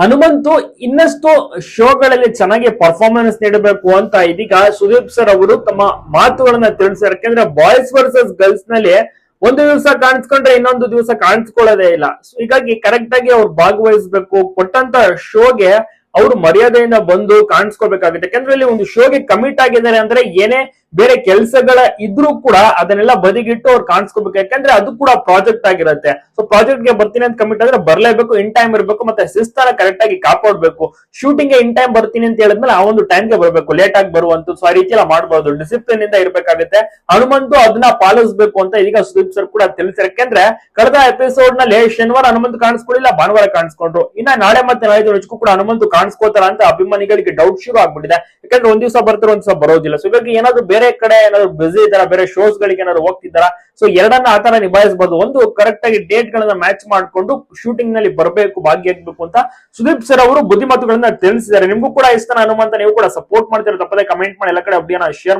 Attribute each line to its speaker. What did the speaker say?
Speaker 1: ಹನುಮಂತು ಇನ್ನಷ್ಟು ಶೋಗಳಲ್ಲಿ ಚೆನ್ನಾಗಿ ಪರ್ಫಾರ್ಮೆನ್ಸ್ ನೀಡಬೇಕು ಅಂತ ಇದೀಗ ಸುದೀಪ್ ಸರ್ ಅವರು ತಮ್ಮ ಮಾತುಗಳನ್ನ ತಿಳಿಸ್ತಾರೆ ಯಾಕೆಂದ್ರೆ ಬಾಯ್ಸ್ ವರ್ಸಸ್ ಗರ್ಲ್ಸ್ನಲ್ಲಿ ಒಂದು ದಿವಸ ಕಾಣಿಸ್ಕೊಂಡ್ರೆ ಇನ್ನೊಂದು ದಿವಸ ಕಾಣಿಸ್ಕೊಳ್ಳೋದೇ ಇಲ್ಲ. ಸೊ ಹೀಗಾಗಿ ಕರೆಕ್ಟ್ ಆಗಿ ಅವ್ರು ಭಾಗವಹಿಸಬೇಕು. ಕೊಟ್ಟಂತ ಶೋಗೆ ಅವರು ಮರ್ಯಾದೆಯಿಂದ ಬಂದು ಕಾಣಿಸ್ಕೊಳ್ಬೇಕಾಗುತ್ತೆ ಯಾಕಂದ್ರೆ ಇಲ್ಲಿ ಒಂದು ಶೋಗೆ ಕಮಿಟ್ ಆಗಿದ್ದಾರೆ ಅಂದ್ರೆ ಏನೇ ಬೇರೆ ಕೆಲಸಗಳ ಇದ್ರೂ ಕೂಡ ಅದನ್ನೆಲ್ಲ ಬದಿಗಿಟ್ಟು ಅವ್ರು ಕಾಣಿಸ್ಕೋಬೇಕು. ಯಾಕಂದ್ರೆ ಅದು ಕೂಡ ಪ್ರಾಜೆಕ್ಟ್ ಆಗಿರುತ್ತೆ. ಸೊ ಪ್ರಾಜೆಕ್ಟ್ಗೆ ಬರ್ತೀನಿ ಅಂತ ಕಮಿಟ್ ಆದ್ರೆ ಬರ್ಲೇಬೇಕು ಇನ್ ಟೈಮ್ ಇರಬೇಕು, ಮತ್ತೆ ಶಿಸ್ತನ ಕರೆಕ್ಟ್ ಆಗಿ ಕಾಪಾಡ್ಬೇಕು. ಶೂಟಿಂಗ್ಗೆ ಇನ್ ಟೈಮ್ ಬರ್ತೀನಿ ಅಂತ ಹೇಳಿದ್ಮೇಲೆ ಆ ಒಂದು ಟೈಮ್ಗೆ ಬರಬೇಕು. ಲೇಟ್ ಆಗಿ ಬರುವಂತ ಸೊ ಆ ರೀತಿ ಎಲ್ಲ ಮಾಡಬಹುದು ಡಿಸಿಪ್ಲಿನ್ ಇಂದ ಇರಬೇಕಾಗುತ್ತೆ. ಹನುಮಂತು ಅದನ್ನ ಪಾಲಿಸಬೇಕು ಅಂತ ಈಗ ಸುದೀಪ್ ಸರ್ ಕೂಡ ತಿಳಿಸಿದ್ದಾರೆ ಯಾಕಂದ್ರೆ ಕಳೆದ ಎಪಿಸೋಡ್ನಲ್ಲಿ ಶನಿವಾರ ಹನುಮಂತು ಕಾಣಿಸ್ಕೊಳ್ಳಿಲ್ಲ ಭಾನುವಾರ ಕಾಣಿಸ್ಕೊಂಡ್ರು. ಇನ್ನ ನಾಳೆ ಮತ್ತೆ ನಾಳೆ ನಿಜಕ್ಕೂ ಕೂಡ ಹನುಮಂತು ಕಾಣಿಸ್ಕೋತಾರ ಅಂತ ಅಭಿಮಾನಿಗಳಿಗೆ ಡೌಟ್ ಶುರು ಆಗ್ಬಿಟ್ಟಿದೆ. ಯಾಕಂದ್ರೆ ಒಂದ್ ದಿವಸ ಬರ್ತಾರೆ, ಒಂದ್ ದಿವಸ ಬರೋದಿಲ್ಲ. ಸೊ ಹೀಗಾಗಿ ಏನಾದ್ರು ಬೇರೆ ಕಡೆ ಏನಾದ್ರು ಬ್ಯುಸಿ ಇದಾರ ಬೇರೆ ಶೋಸ್ ಗಳಿಗೆ ಏನಾದ್ರು ಹೋಗ್ತಿದ್ದಾರ? ಸೊ ಎರಡನ್ನ ಆತರ ನಿಭಾಯಿಸಬಹುದು ಒಂದು ಕರೆಕ್ಟ್ ಆಗಿ ಡೇಟ್ ಗಳನ್ನ ಮ್ಯಾಚ್ ಮಾಡ್ಕೊಂಡು ಶೂಟಿಂಗ್ನಲ್ಲಿ ಬರಬೇಕು ಭಾಗಿಯಾಗಬೇಕು ಅಂತ ಸುದೀಪ್ ಸರ್ ಅವರು ಬುದ್ಧಿಮಾತುಗಳನ್ನ ತಿಳಿಸಿದ್ದಾರೆ. ನಿಮ್ಗೂ ಕೂಡ ಇಷ್ಟ ಅನುಮಂತ ನೀವು ಕೂಡ ಸಪೋರ್ಟ್ ಮಾಡ್ತಿರೋ? ತಪ್ಪದೆ ಕಮೆಂಟ್ ಮಾಡಿ. ಎಲ್ಲ ಕಡೆ ಅಪ್ಡಿಯನ್ನ ಶೇರ್